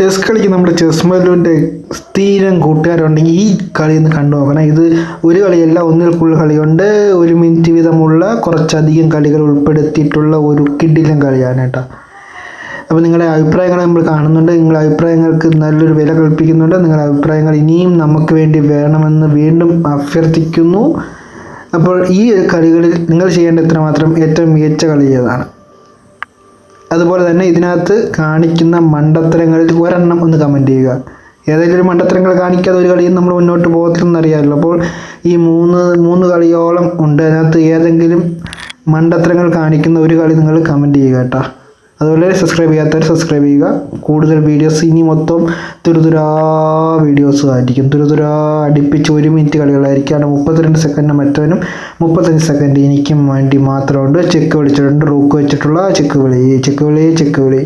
Chess കളിക്ക് നമ്മുടെ chess മല്ലുവിന്റെ സ്ഥിരം കൂട്ടുകാരുണ്ടെങ്കിൽ ഈ കളി ഒന്ന് കണ്ടു നോക്കണം. ഇത് ഒരു കളിയല്ല ഒന്നിൽ കൂടുതൽ കളിയുണ്ട്. ഒരു മിനിറ്റ് വീതമുള്ള കുറച്ചധികം കളികൾ ഉൾപ്പെടുത്തിയിട്ടുള്ള ഒരു കിഡിലും കളിയാണ് കേട്ടോ. അപ്പോൾ നിങ്ങളുടെ അഭിപ്രായങ്ങൾ നമ്മൾ കാണുന്നുണ്ട്. നിങ്ങളുടെ അഭിപ്രായങ്ങൾക്ക് നല്ലൊരു വില കൽപ്പിക്കുന്നുണ്ട്. നിങ്ങളുടെ അഭിപ്രായങ്ങൾ ഇനിയും നമുക്ക് വേണ്ടി വേണമെന്ന് വീണ്ടും അഭ്യർത്ഥിക്കുന്നു. അപ്പോൾ ഈ കളികളിൽ നിങ്ങൾ ചെയ്യേണ്ട ഇത്രമാത്രം ഏറ്റവും മികച്ച കളി ഏതാണ്? അതുപോലെ തന്നെ ഇതിനകത്ത് കാണിക്കുന്ന മണ്ടത്തരങ്ങളിൽ ഒരെണ്ണം ഒന്ന് കമന്റ് ചെയ്യുക. ഏതെങ്കിലും ഒരു മണ്ടത്തരങ്ങൾ കാണിക്കാതെ ഒരു കളിയും നമ്മൾ മുന്നോട്ട് പോകത്തില്ലെന്ന് അറിയാമല്ലോ. അപ്പോൾ ഈ മൂന്ന് മൂന്ന് കളിയോളം ഉണ്ട്. അതിനകത്ത് ഏതെങ്കിലും മണ്ടത്തരങ്ങൾ കാണിക്കുന്ന ഒരു കളി നിങ്ങൾ കമന്റ് ചെയ്യുക കേട്ടോ. അതുപോലെ സബ്സ്ക്രൈബ് ചെയ്യാത്തവർ സബ്സ്ക്രൈബ് ചെയ്യുക. കൂടുതൽ വീഡിയോസ് ഇനി മൊത്തം തുരുതുരാ വീഡിയോസ് ആയിരിക്കും. തുരുതുരാ അടുപ്പിച്ച് ഒരു മിനിറ്റ് കളികളായിരിക്കും. മുപ്പത്തിരണ്ട് സെക്കൻഡ് മറ്റവനും മുപ്പത്തഞ്ച് സെക്കൻഡ് എനിക്കും വേണ്ടി മാത്രമുണ്ട്. ചെക്ക് വിളിച്ചിട്ടുണ്ട്. റൂക്ക് വെച്ചിട്ടുള്ള ചെക്ക് വിളി ചെക്ക് വിളി ചെക്ക് വിളി.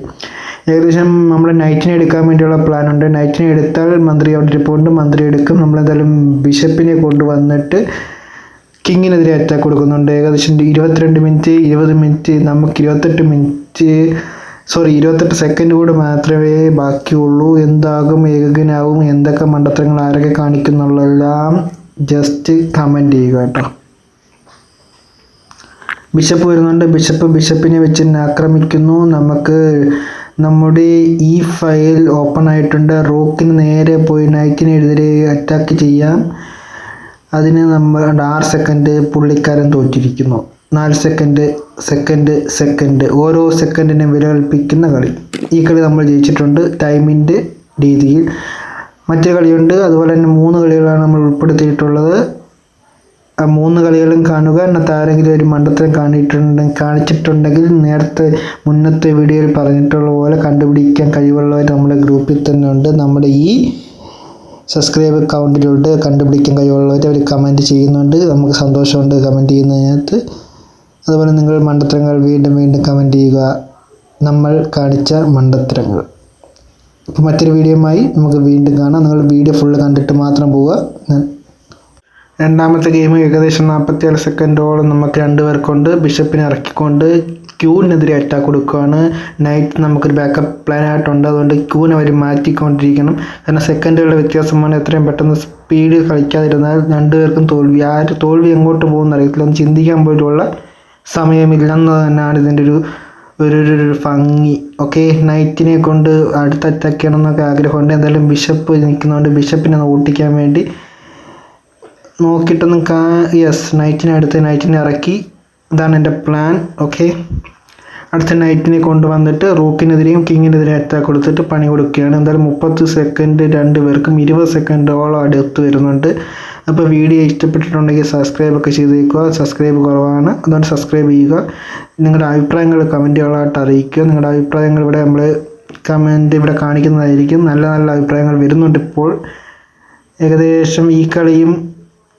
ഏകദേശം നമ്മൾ നൈറ്റിനെ എടുക്കാൻ വേണ്ടിയുള്ള പ്ലാൻ ഉണ്ട്. നൈറ്റിനെ എടുത്താൽ മന്ത്രി അവിടെ ഇരിപ്പുണ്ട്. മന്ത്രി എടുക്കും. നമ്മളെന്തായാലും ബിഷപ്പിനെ കൊണ്ടുവന്നിട്ട് കിങ്ങിനെതിരെ അറ്റാക്ക് കൊടുക്കുന്നുണ്ട്. ഏകദേശം ഇരുപത്തിരണ്ട് മിനിറ്റ് ഇരുപത് മിനിറ്റ് നമുക്ക് ഇരുപത്തെട്ട് മിനിറ്റ് സോറി ഇരുപത്തെട്ട് സെക്കൻഡ് കൂടെ മാത്രമേ ബാക്കിയുള്ളൂ. എന്താകും ഏകകനാവും എന്തൊക്കെ മണ്ടത്തരങ്ങൾ ആരൊക്കെ കാണിക്കുന്നുള്ളതെല്ലാം ജസ്റ്റ് കമന്റ് ചെയ്യുക കേട്ടോ. ബിഷപ്പ് വരുന്നുണ്ട്. ബിഷപ്പ് ബിഷപ്പിനെ വെച്ച് ആക്രമിക്കുന്നു. നമുക്ക് നമ്മുടെ ഈ ഫയൽ ഓപ്പൺ ആയിട്ടുണ്ട്. റോക്കിന് നേരെ പോയി നൈറ്റിനെതിരെ അറ്റാക്ക് ചെയ്യാം. അതിന് നമ്മൾ ആറ് സെക്കൻഡ് പുള്ളിക്കാരൻ തോറ്റിരിക്കുന്നു. നാല് സെക്കൻഡ് സെക്കൻഡ് സെക്കൻഡ് ഓരോ സെക്കൻഡിനും വില കൽപ്പിക്കുന്ന കളി. ഈ കളി നമ്മൾ ജയിച്ചിട്ടുണ്ട് ടൈമിന്റെ രീതിയിൽ. മറ്റു കളിയുണ്ട്. അതുപോലെ തന്നെ മൂന്ന് കളികളാണ് നമ്മൾ ഉൾപ്പെടുത്തിയിട്ടുള്ളത്. ആ മൂന്ന് കളികളും കാണുക. എന്നിട്ട് ആരെങ്കിലും ഒരു മണ്ടത്തരം കാണിയിട്ടുണ്ടെങ്കിൽ കാണിച്ചിട്ടുണ്ടെങ്കിൽ നേരത്തെ മുന്നത്തെ വീഡിയോയിൽ പറഞ്ഞിട്ടുള്ള പോലെ കണ്ടുപിടിക്കാൻ കഴിവുള്ളവർ നമ്മുടെ ഗ്രൂപ്പിൽ തന്നെ ഉണ്ട്. നമ്മുടെ ഈ സബ്സ്ക്രൈബ് അക്കൗണ്ടിലുണ്ട് കണ്ടുപിടിക്കാൻ കഴിവുള്ളവർ അവർ കമന്റ് ചെയ്യുന്നുണ്ട്. നമുക്ക് സന്തോഷമുണ്ട് കമന്റ് ചെയ്യുന്നതിനകത്ത്. അതുപോലെ നിങ്ങൾ മണ്ടത്തരങ്ങൾ വീണ്ടും വീണ്ടും കമന്റ് ചെയ്യുക. നമ്മൾ കാണിച്ച മണ്ടത്തരങ്ങൾ. അപ്പോൾ മറ്റൊരു വീഡിയോയുമായി നമുക്ക് വീണ്ടും കാണാം. നിങ്ങൾ വീഡിയോ ഫുള്ള് കണ്ടിട്ട് മാത്രം പോവുക. രണ്ടാമത്തെ ഗെയിം ഏകദേശം നാൽപ്പത്തിയേഴ് സെക്കൻഡോളം നമുക്ക് രണ്ടുപേർക്കുണ്ട്. ബിഷപ്പിനെ ഇറക്കിക്കൊണ്ട് ക്യൂവിനെതിരെ അറ്റാക്ക് കൊടുക്കുകയാണ്. നൈറ്റ് നമുക്കൊരു ബാക്കപ്പ് പ്ലാൻ ആയിട്ടുണ്ട്. അതുകൊണ്ട് ക്യൂവിനെ അവർ മാറ്റിക്കൊണ്ടിരിക്കണം. കാരണം സെക്കൻഡുകളുടെ വ്യത്യാസമാണ് എത്രയും പെട്ടെന്ന് സ്പീഡ് കളിക്കാതിരുന്നാൽ രണ്ടുപേർക്കും തോൽവി ആര് തോൽവി എങ്ങോട്ട് പോകുമെന്ന് അറിയത്തില്ല. ഒന്ന് ചിന്തിക്കാൻ പോയിട്ടുള്ള സമയമില്ലെന്ന് തന്നെയാണ് ഇതിന്റെ ഒരു ഒരു ഒരു ഭംഗി. ഓക്കെ നൈറ്റിനെ കൊണ്ട് അടുത്ത് അറ്റാക്ക് എന്നൊക്കെ ആഗ്രഹമുണ്ട്. എന്തായാലും ബിഷപ്പ് നിൽക്കുന്നതുകൊണ്ട് ബിഷപ്പിനെ ഓട്ടിക്കാൻ വേണ്ടി നോക്കിയിട്ടൊന്നും കാ യെസ് നൈറ്റിനെ അടുത്ത് നൈറ്റിനെ ഇറക്കി. ഇതാണ് എന്റെ പ്ലാൻ ഓക്കെ. അടുത്ത നൈറ്റിനെ കൊണ്ടുവന്നിട്ട് റൂക്കിനെതിരെയും കിങ്ങിനെതിരെയും അറ്റാക്ക് കൊടുത്തിട്ട് പണി കൊടുക്കുകയാണ്. എന്തായാലും മുപ്പത്ത് സെക്കൻഡ് രണ്ട് പേർക്കും ഇരുപത് സെക്കൻഡോളം അടുത്ത് വരുന്നുണ്ട്. അപ്പോൾ വീഡിയോ ഇഷ്ടപ്പെട്ടിട്ടുണ്ടെങ്കിൽ സബ്സ്ക്രൈബ് ഒക്കെ ചെയ്തേക്കുക. സബ്സ്ക്രൈബ് കുറവാണ്. അതുകൊണ്ട് സബ്സ്ക്രൈബ് ചെയ്യുക. നിങ്ങളുടെ അഭിപ്രായങ്ങൾ കമന്റുകളായിട്ട് അറിയിക്കുക. നിങ്ങളുടെ അഭിപ്രായങ്ങൾ ഇവിടെ നമ്മൾ കമന്റ് ഇവിടെ കാണിക്കുന്നതായിരിക്കും. നല്ല നല്ല അഭിപ്രായങ്ങൾ വരുന്നുണ്ട് ഇപ്പോൾ. ഏകദേശം ഈ കളിയും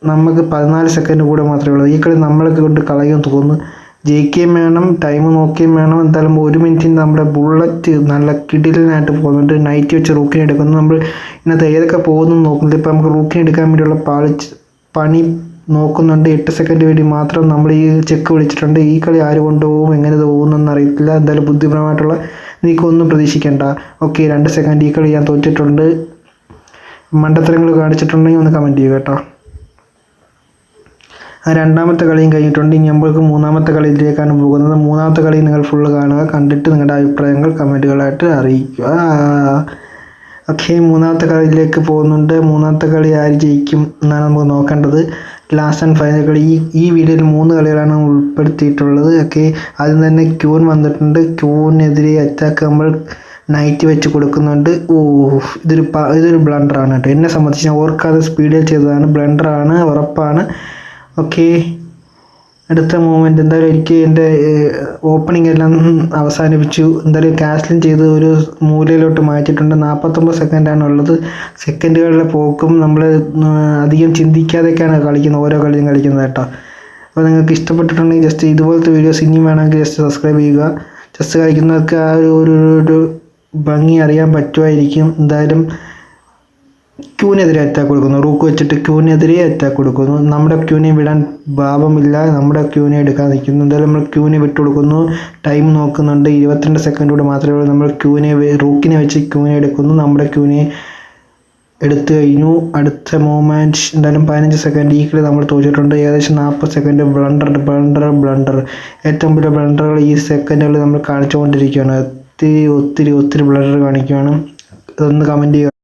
നമുക്ക് പതിനാല് സെക്കൻഡ് കൂടെ മാത്രമേ ഉള്ളൂ. ഈ കളി നമ്മളെ കൊണ്ട് കളയും തോന്നുന്നു. ജയിക്കുകയും വേണം ടൈം നോക്കുകയും വേണം. എന്തായാലും ഒരു മിനിറ്റിന് നമ്മുടെ ബുള്ളറ്റ് നല്ല കിടിലനായിട്ട് പോകുന്നുണ്ട്. നൈറ്റ് വെച്ച് റൂക്കിനെ എടുക്കുന്നു. നമ്മൾ ഇന്നത്തെ ഏതൊക്കെ പോകുന്നു നോക്കുന്നത് ഇപ്പോൾ നമുക്ക് റൂക്കിനെ എടുക്കാൻ വേണ്ടിയുള്ള പാളിച്ച് പണി നോക്കുന്നുണ്ട്. എട്ട് സെക്കൻഡ് വേണ്ടി മാത്രം നമ്മൾ ഈ ചെക്ക് വിളിച്ചിട്ടുണ്ട്. ഈ കളി ആര് കൊണ്ടുപോകും എങ്ങനെ ഇത് പോകുന്നൊന്നും അറിയത്തില്ല എന്തായാലും ബുദ്ധിപരമായിട്ടുള്ള നീക്കൊന്നും പ്രതീക്ഷിക്കേണ്ട. ഓക്കെ രണ്ട് സെക്കൻഡ് ഈ കളി ഞാൻ തോറ്റിട്ടുണ്ട്. മണ്ടത്തരങ്ങൾ കാണിച്ചിട്ടുണ്ടെങ്കിൽ ഒന്ന് കമന്റ് ചെയ്യുക കേട്ടോ. രണ്ടാമത്തെ കളിയും കഴിഞ്ഞിട്ടുണ്ട്. ഇനി നമ്മൾക്ക് മൂന്നാമത്തെ കളിയിലേക്കാണ് പോകുന്നത്. മൂന്നാമത്തെ കളി നിങ്ങൾ ഫുള്ള് കാണുക. കണ്ടിട്ട് നിങ്ങളുടെ അഭിപ്രായങ്ങൾ കമന്റുകളായിട്ട് അറിയിക്കുക. ഓക്കെ മൂന്നാമത്തെ കളിയിലേക്ക് പോകുന്നുണ്ട്. മൂന്നാമത്തെ കളി ആര് ജയിക്കും എന്നാണ് നമുക്ക് നോക്കേണ്ടത്. ലാസ്റ്റ് ആൻഡ് ഫൈനൽ കളി. ഈ ഈ വീഡിയോയിൽ മൂന്ന് കളികളാണ് ഉൾപ്പെടുത്തിയിട്ടുള്ളത്. ഓക്കെ ആദ്യം തന്നെ ക്യൂൻ വന്നിട്ടുണ്ട്. ക്യൂനെതിരെ അറ്റാക്ക് നമ്മൾ നൈറ്റ് വെച്ച് കൊടുക്കുന്നുണ്ട്. ഓ ഇതൊരു ഇതൊരു ബ്ലണ്ടറാണ് കേട്ടോ. എന്നെ സംബന്ധിച്ച് ഞാൻ ഓർക്കാതെ സ്പീഡിൽ ചെയ്തതാണ്. ബ്ലണ്ടറാണ് ഉറപ്പാണ്. ഓക്കെ അടുത്ത മൂമെന്റ് എന്തായാലും എനിക്ക് എന്റെ ഓപ്പണിംഗ് എല്ലാം അവസാനിപ്പിച്ചു. എന്തായാലും ക്യാൻസലും ചെയ്ത് ഒരു മൂലയിലോട്ട് മാറ്റിയിട്ടുണ്ട്. നാൽപ്പത്തൊമ്പത് സെക്കൻഡാണ് ഉള്ളത്. സെക്കൻഡുകളിലെ പോക്കും നമ്മൾ അധികം ചിന്തിക്കാതെയൊക്കെയാണ് കളിക്കുന്നത്. ഓരോ കളിയും കളിക്കുന്നത് കേട്ടോ. അപ്പോൾ നിങ്ങൾക്ക് ഇഷ്ടപ്പെട്ടിട്ടുണ്ടെങ്കിൽ ജസ്റ്റ് ഇതുപോലത്തെ വീഡിയോസ് ഇനിയും വേണമെങ്കിൽ ജസ്റ്റ് സബ്സ്ക്രൈബ് ചെയ്യുക. ജസ്റ്റ് കളിക്കുന്നവർക്ക് ആ ഒരു ഒരു ഭംഗി അറിയാൻ പറ്റുമായിരിക്കും. എന്തായാലും ക്യൂവിനെതിരെ അറ്റാക്ക് കൊടുക്കുന്നു. റൂക്ക് വെച്ചിട്ട് ക്യൂവിനെതിരെ അറ്റാക്ക് കൊടുക്കുന്നു. നമ്മുടെ ക്യൂവിനെ വിടാൻ ഭാവമില്ല. നമ്മുടെ ക്യൂവിനെ എടുക്കാൻ നിൽക്കുന്നു. എന്തായാലും നമ്മൾ ക്യൂവിനെ വിട്ടു കൊടുക്കുന്നു. ടൈം നോക്കുന്നുണ്ട്. ഇരുപത്തിരണ്ട് സെക്കൻഡ് കൂടെ മാത്രമേ ഉള്ളൂ. നമ്മൾ ക്യൂവിനെ റൂക്കിനെ വെച്ച് ക്യൂവിനെ എടുക്കുന്നു. നമ്മുടെ ക്യൂവിനെ എടുത്തു കഴിഞ്ഞു. അടുത്ത മൂവ്മെന്റ് എന്തായാലും പതിനഞ്ച് സെക്കൻഡ് ഈ കളി നമ്മൾ തോറ്റിട്ടുണ്ട്. ഏകദേശം നാൽപ്പത് സെക്കൻഡ് ബ്ലണ്ടർ ബ്ലണ്ടർ ബ്ലണ്ടർ ഏറ്റവും വലിയ ബ്ലണ്ടറുകൾ ഈ സെക്കൻഡുകൾ നമ്മൾ കാണിച്ചുകൊണ്ടിരിക്കുകയാണ്. ഒത്തിരി ഒത്തിരി ഒത്തിരി ബ്ലണ്ടർ കാണിക്കുകയാണ്. ഒന്ന് കമന്റ് ചെയ്യുക.